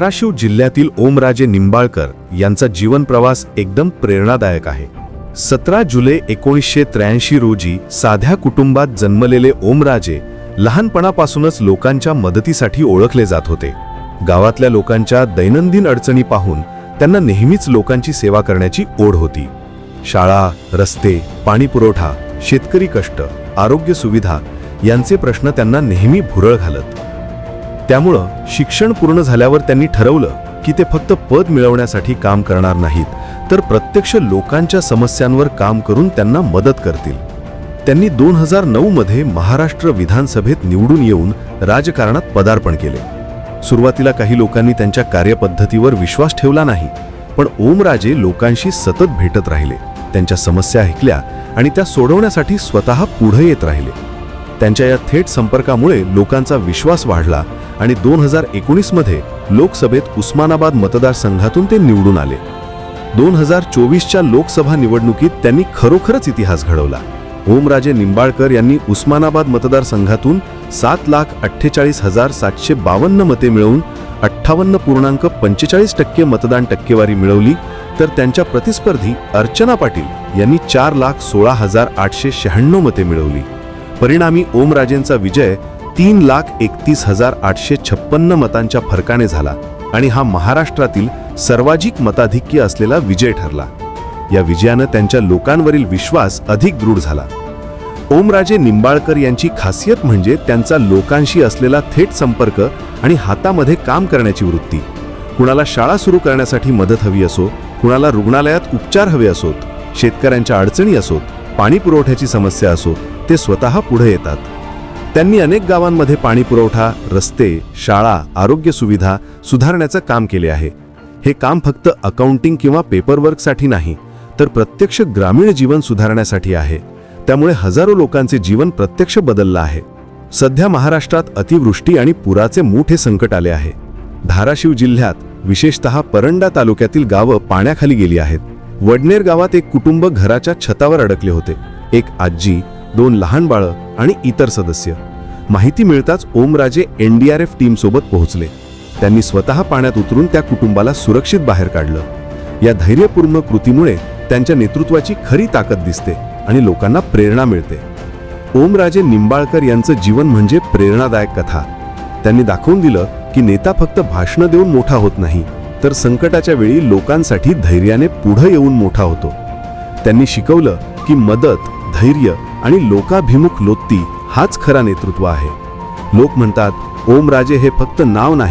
धाराशिव जिल्ह्यातील ओमराजे निंबाळकर यांचा जीवनप्रवास एकदम प्रेरणादायक आहे. सतरा जुलै एकोणीसशे त्र्याऐंशी रोजी साध्या कुटुंबात जन्मलेले ओमराजे लहानपणापासूनच लोकांच्या मदतीसाठी ओळखले जात होते. गावातल्या लोकांच्या दैनंदिन अडचणी पाहून त्यांना नेहमीच लोकांची सेवा करण्याची ओढ होती. शाळा रस्ते पाणीपुरवठा शेतकरी कष्ट आरोग्य सुविधा यांचे प्रश्न त्यांना नेहमी भुरळ घालत. त्यामुळं शिक्षण पूर्ण झाल्यावर त्यांनी ठरवलं की ते फक्त पद मिळवण्यासाठी काम करणार नाहीत तर प्रत्यक्ष लोकांच्या समस्यांवर काम करून त्यांना मदत करतील. त्यांनी दोन हजार नऊ मध्ये महाराष्ट्र विधानसभेत निवडून येऊन राजकारणात पदार्पण केले. सुरुवातीला काही लोकांनी त्यांच्या कार्यपद्धतीवर विश्वास ठेवला नाही पण ओमराजे लोकांशी सतत भेटत राहिले त्यांच्या समस्या ऐकल्या आणि त्या सोडवण्यासाठी स्वतः पुढे येत राहिले. त्यांच्या या थेट संपर्कामुळे लोकांचा विश्वास वाढला आणि दोन हजार एकोणीसमध्ये लोकसभेत उस्मानाबाद मतदारसंघातून ते निवडून आले. दोन हजार चोवीसच्या लोकसभा निवडणुकीत त्यांनी खरोखरच इतिहास घडवला. ओमराजे निंबाळकर यांनी उस्मानाबाद मतदारसंघातून सात लाख अठ्ठेचाळीस हजार सातशे बावन्न मते मिळवून अठ्ठावन्न पूर्णांक पंचेचाळीस टक्के मतदान टक्केवारी मिळवली. तर त्यांच्या प्रतिस्पर्धी अर्चना पाटील यांनी चार लाख सोळा हजार आठशे शहाण्णव मते मिळवली. परिणामी ओमराजेंचा विजय तीन लाख एकतीस हजार आठशे छप्पन्न मतांच्या फरकाने झाला आणि हा महाराष्ट्रातील सर्वाधिक मताधिक्य असलेला विजय ठरला. या विजयानं त्यांच्या लोकांवरील विश्वास अधिक दृढ झाला. ओमराजे निंबाळकर यांची खासियत म्हणजे त्यांचा लोकांशी असलेला थेट संपर्क आणि हातामध्ये काम करण्याची वृत्ती. कुणाला शाळा सुरू करण्यासाठी मदत हवी असो कुणाला रुग्णालयात उपचार हवे असोत शेतकऱ्यांच्या अडचणी असोत पाणी पुरवठ्याची समस्या असो ते स्वतः पुढे येतात. त्यांनी अनेक गावांमध्ये पाणी पुरवठा रस्ते शाळा आरोग्य सुविधा सुधारण्याचं काम केले आहे. हे काम फक्त अकाउंटिंग किंवा पेपरवर्कसाठी नाही तर प्रत्यक्ष ग्रामीण जीवन सुधारण्यासाठी आहे. त्यामुळे हजारो लोकांचे जीवन प्रत्यक्ष बदललं आहे. सध्या महाराष्ट्रात अतिवृष्टी आणि पुराचे मोठे संकट आले आहे. धाराशिव जिल्ह्यात विशेषतः परंडा तालुक्यातील गावं पाण्याखाली गेली आहेत. वडनेर गावात एक कुटुंब घराच्या छतावर अडकले होते. एक आजी दोन लहान बाळं आणि इतर सदस्य. माहिती मिळताच ओमराजे एनडीआरएफ टीमसोबत पोहोचले. त्यांनी स्वतः पाण्यात उतरून त्या कुटुंबाला सुरक्षित बाहेर काढलं. या धैर्यपूर्ण कृतीमुळे त्यांच्या नेतृत्वाची खरी ताकद दिसते आणि लोकांना प्रेरणा मिळते. ओमराजे निंबाळकर यांचं जीवन म्हणजे प्रेरणादायक कथा. त्यांनी दाखवून दिलं की नेता फक्त भाषणं देऊन मोठा होत नाही तर संकटाच्या वेळी लोकांसाठी धैर्याने पुढं येऊन मोठा होतो. त्यांनी शिकवलं की मदत धैर्य आणि लोकाभिमुख लोत्ती हाच खरा नेतृत्व आहे. लोक म्हणतात ओमराजे हे फक्त नाव नाही